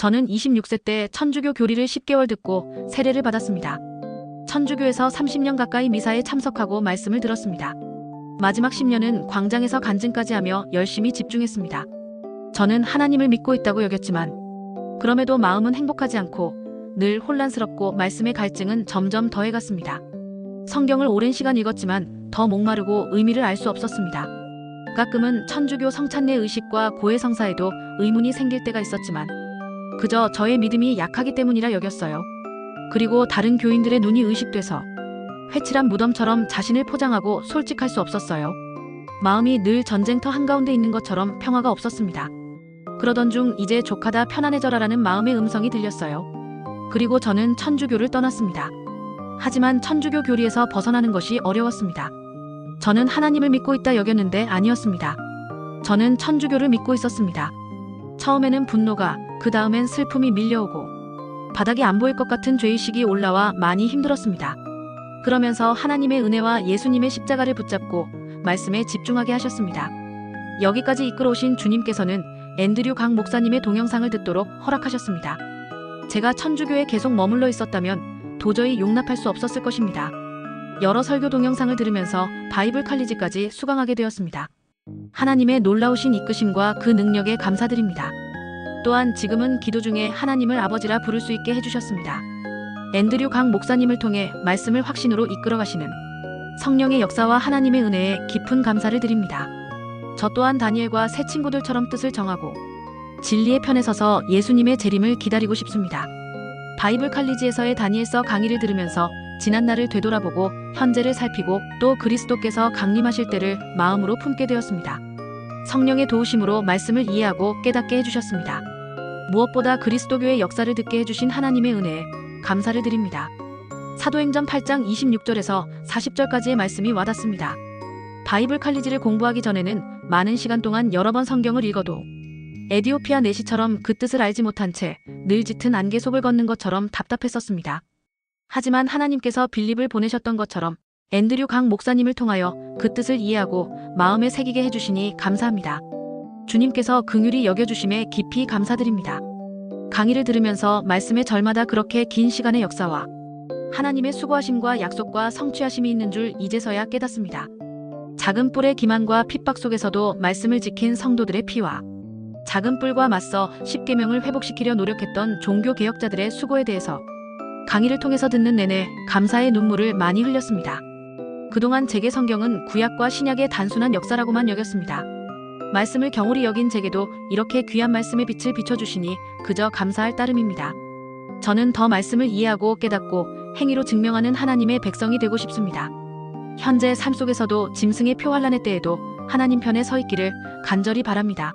저는 26세 때 천주교 교리를 10개월 듣고 세례를 받았습니다. 천주교에서 30년 가까이 미사에 참석하고 말씀을 들었습니다. 마지막 10년은 광장에서 간증까지 하며 열심히 집중했습니다. 저는 하나님을 믿고 있다고 여겼지만 그럼에도 마음은 행복하지 않고 늘 혼란스럽고 말씀의 갈증은 점점 더해갔습니다. 성경을 오랜 시간 읽었지만 더 목마르고 의미를 알 수 없었습니다. 가끔은 천주교 성찬례 의식과 고해 성사에도 의문이 생길 때가 있었지만 그저 저의 믿음이 약하기 때문이라 여겼어요. 그리고 다른 교인들의 눈이 의식돼서 회칠한 무덤처럼 자신을 포장하고 솔직할 수 없었어요. 마음이 늘 전쟁터 한가운데 있는 것처럼 평화가 없었습니다. 그러던 중 이제 족하다 편안해져라라는 마음의 음성이 들렸어요. 그리고 저는 천주교를 떠났습니다. 하지만 천주교 교리에서 벗어나는 것이 어려웠습니다. 저는 하나님을 믿고 있다 여겼는데 아니었습니다. 저는 천주교를 믿고 있었습니다. 처음에는 분노가, 그 다음엔 슬픔이 밀려오고, 바닥이 안 보일 것 같은 죄의식이 올라와 많이 힘들었습니다. 그러면서 하나님의 은혜와 예수님의 십자가를 붙잡고 말씀에 집중하게 하셨습니다. 여기까지 이끌어오신 주님께서는 앤드류 강 목사님의 동영상을 듣도록 허락하셨습니다. 제가 천주교에 계속 머물러 있었다면 도저히 용납할 수 없었을 것입니다. 여러 설교 동영상을 들으면서 바이블 칼리지까지 수강하게 되었습니다. 하나님의 놀라우신 이끄심과 그 능력에 감사드립니다. 또한 지금은 기도 중에 하나님을 아버지라 부를 수 있게 해주셨습니다. 앤드류 강 목사님을 통해 말씀을 확신으로 이끌어 가시는 성령의 역사와 하나님의 은혜에 깊은 감사를 드립니다. 저 또한 다니엘과 새 친구들처럼 뜻을 정하고 진리의 편에 서서 예수님의 재림을 기다리고 싶습니다. 바이블 칼리지에서의 다니엘서 강의를 들으면서 지난 날을 되돌아보고 현재를 살피고 또 그리스도께서 강림하실 때를 마음으로 품게 되었습니다. 성령의 도우심으로 말씀을 이해하고 깨닫게 해주셨습니다. 무엇보다 그리스도교의 역사를 듣게 해주신 하나님의 은혜에 감사를 드립니다. 사도행전 8장 26절에서 40절까지의 말씀이 와닿습니다. 바이블 칼리지를 공부하기 전에는 많은 시간 동안 여러 번 성경을 읽어도 에디오피아 내시처럼 그 뜻을 알지 못한 채 늘 짙은 안개 속을 걷는 것처럼 답답했었습니다. 하지만 하나님께서 빌립을 보내셨던 것처럼 앤드류 강 목사님을 통하여 그 뜻을 이해하고 마음에 새기게 해주시니 감사합니다. 주님께서 긍휼히 여겨주심에 깊이 감사드립니다. 강의를 들으면서 말씀의 절마다 그렇게 긴 시간의 역사와 하나님의 수고하심과 약속과 성취하심이 있는 줄 이제서야 깨닫습니다. 작은 뿔의 기만과 핍박 속에서도 말씀을 지킨 성도들의 피와 작은 뿔과 맞서 십계명을 회복시키려 노력했던 종교 개혁자들의 수고에 대해서 강의를 통해서 듣는 내내 감사의 눈물을 많이 흘렸습니다. 그동안 제게 성경은 구약과 신약의 단순한 역사라고만 여겼습니다. 말씀을 경홀히 여긴 제게도 이렇게 귀한 말씀의 빛을 비춰주시니 그저 감사할 따름입니다. 저는 더 말씀을 이해하고 깨닫고 행위로 증명하는 하나님의 백성이 되고 싶습니다. 현재 삶 속에서도 짐승의 표환란의 때에도 하나님 편에 서 있기를 간절히 바랍니다.